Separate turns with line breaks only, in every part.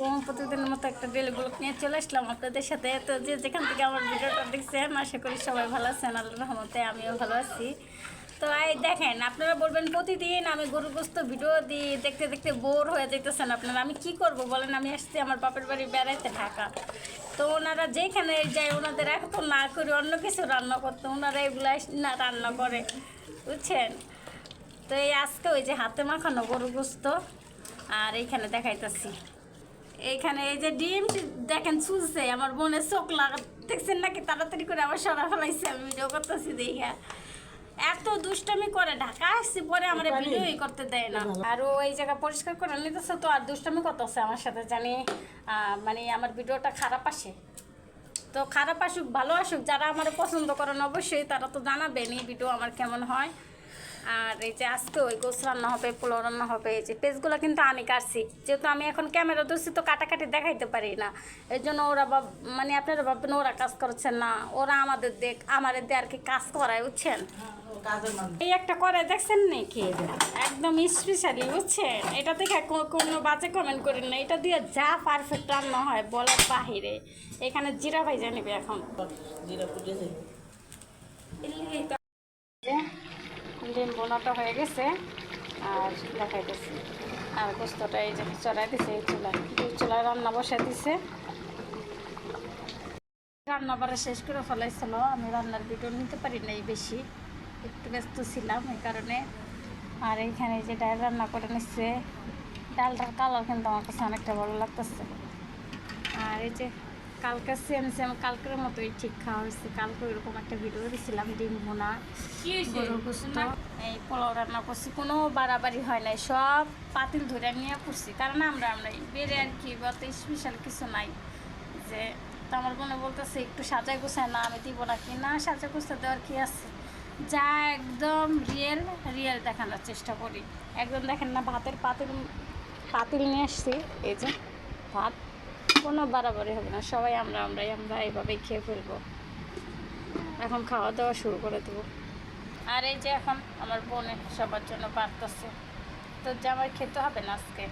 তো প্রতিদিনের মতো একটা ডেলি ব্লগ নিয়ে চলে আসলাম আপনাদের সাথে। তো যে যেখান থেকে আমার ভিডিওটা দেখছেন, আশা করি সবাই ভালো আছেন আল্লাহ রহমতে আমিও ভালো আছি। তো এই দেখেন, আপনারা বলবেন, প্রতিদিন আমি গরুগ্রস্ত ভিডিও দিই, দেখতে দেখতে বোর হয়ে যেতেছেন আপনারা, আমি কি করব? বলেন, আমি আসছি আমার বাপের বাড়ি বেড়াইতে ঢাকা। তো ওনারা যেখানে যায়, ওনাদের এখন না করে অন্য কিছু রান্না করতো, ওনারা এগুলো না রান্না করে, বুঝছেন? তো এই আজকে ওই যে হাতে মাখানো গরু গোস্ত, আর এইখানে দেখাইতেছি। এইখানে এই যে ডিম দেখেন চুলছে আমার বোনের চোখ লাগা দেখছেন নাকি? তাড়াতাড়ি করে আবার সরা ফেলাইছে আমি ভিডিও করতেছি দেখা। এত দুষ্টামি করে ঢাকা আসছি পরে আমার ভিডিওই করতে দেয় না। আর ওই জায়গা পরিষ্কার করে নিতেছে তো আর দুষ্টামি করতেছে আমার সাথে জানি আহ, মানে আমার ভিডিওটা খারাপ আসে। তো খারাপ আসুক ভালো আসুক যারা আমার পছন্দ করেন অবশ্যই তারা তো জানাবেন এই ভিডিও আমার কেমন হয়। আর এই যে আজকে ওই গোস রান্না হবে পোলাও রান্না হবে এই যে পেজগুলো কিন্তু আমি কাটছি। যেহেতু আমি এখন ক্যামেরা ধরছি তো কাটাকাটি দেখাইতে পারি না। এর জন্য ওরা ভাব মানে আপনারা ভাববেন ওরা কাজ করছেন না ওরা আমাদের দেখ আমাদের দিয়ে আর কি কাজ করায় বুঝছেন? এই একটা করে দেখছেন নাকি? একদম স্পেশালি বুঝছেন? এটা দেখে কোনো বাজে কমেন্ট করেন না। এটা দিয়ে যা পারফেক্ট রান্না হয় বলার বাহিরে। এখানে জিরা ভাই জানিবে এখন। ডিম বোনাটা হয়ে গেছে, আর দেখাইতেছি। আর গোস্তটা এই যে চড়াই দিছে, এই চুলায়। চুলায় রান্না বসাই দিছে। রান্না বাড়া শেষ করে ফেলাইছিল, আমি রান্নার ভিডিও নিতে পারি নাই বেশি। একটু ব্যস্ত ছিলাম এই কারণে। আর এইখানে যে ডাল রান্না করে নিচ্ছে ডালটার কালার কিন্তু আমার কাছে অনেকটা ভালো লাগতেছে। আর এই যে কালকে সেম সেম কালকের মতোই ঠিক খাওয়া হয়েছে। কালকে ওইরকম একটা ভিডিও দিয়েছিলাম ডিম বোনা গরুর গোস্ত। এই পোলাও রান্না করছি কোনো বাড়াবাড়ি হয় নাই সব পাতিল ধরে নিয়ে করছি কারণ আমরা আমরাই বেড়ে আর কি বলতে স্পেশাল কিছু নাই। যে তো আমার বোনে বলতেছে একটু সাজাই গোছায় না আমি দিব না কি? না সাজা গোছা দেওয়ার কি আছে? যা একদম রিয়েল রিয়েল দেখানোর চেষ্টা করি। একদম দেখেন না ভাতের পাতিল পাতিল নিয়ে আসছি এই যে ভাত। কোনো বাড়াবাড়ি হবে না। সবাই আমরা আমরাই, আমরা এইভাবেই খেয়ে ফেলব। এখন খাওয়া দাওয়া শুরু করে দেবো। আর এই যে এখন আমার বোনে সবার জন্য বাড়তেছে তো জামাই খেতে হবে না আজকে?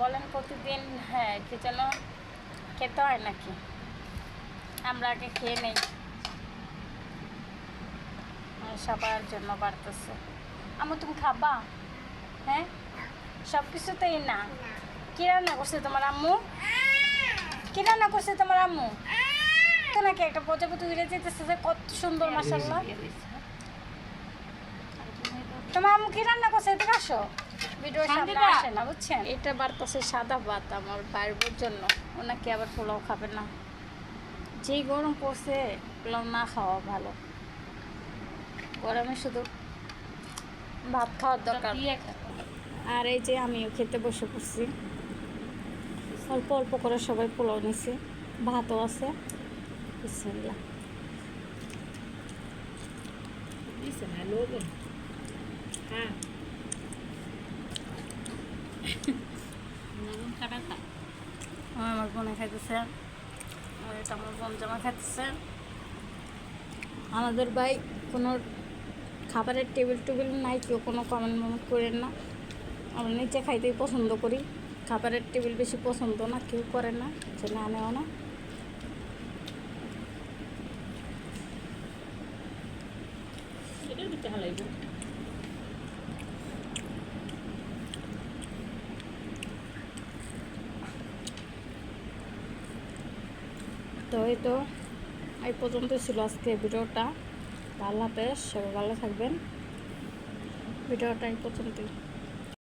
বলেন প্রতিদিন হ্যাঁ কি যেন খেতে হয় নাকি? আমরা আগে খেয়ে নেই। সবার জন্য বাড়তেছে আমু তুমি খাবা? হ্যাঁ? সব কিছুতেই না। কি রান্না করছে তোমার আম্মু? কি রান্না করছে তোমার আম্মু? নাকি একটা প্রজাপতি উড়ে যেতেছে যে কত সুন্দর মাসাল্লাহ তোমার আম্মু কি রান্না করছে এদিকে আসো। ভিডিও সামনে আসে না বুঝছেন? এটা বাড়তেছে সাদা ভাত আমার বাইরের জন্য। ওনাকে আবার পোলাও খাবে না। যেই গরম পড়ছে পোলাও না খাওয়া ভালো। গরমে শুধু ভাত খাওয়ার দরকার। আর এই যে আমিও খেতে বসে পড়ছি। অল্প অল্প করে সবাই পোলাও নিছে ভাতও আছে। বিসমিল্লাহ। আমার বোনে খাইতেছে আর এটা আমার বোন জামা খাইতেছে। আমাদের ভাই কোনো খাবারের টেবিল টেবিল নাই কেউ কোনো কমেন্ট মমেন্ট করেন না। আমরা নিচে খাইতেই পছন্দ করি। খাবারের টেবিল বেশি পছন্দ না, কেউ করে না, যে না না। তো এই তো, এই পর্যন্ত ছিল আজকে ভিডিওটা। ভালো হাফেজ, সবাই ভালো থাকবেন। ভিডিওটা এই পর্যন্তই।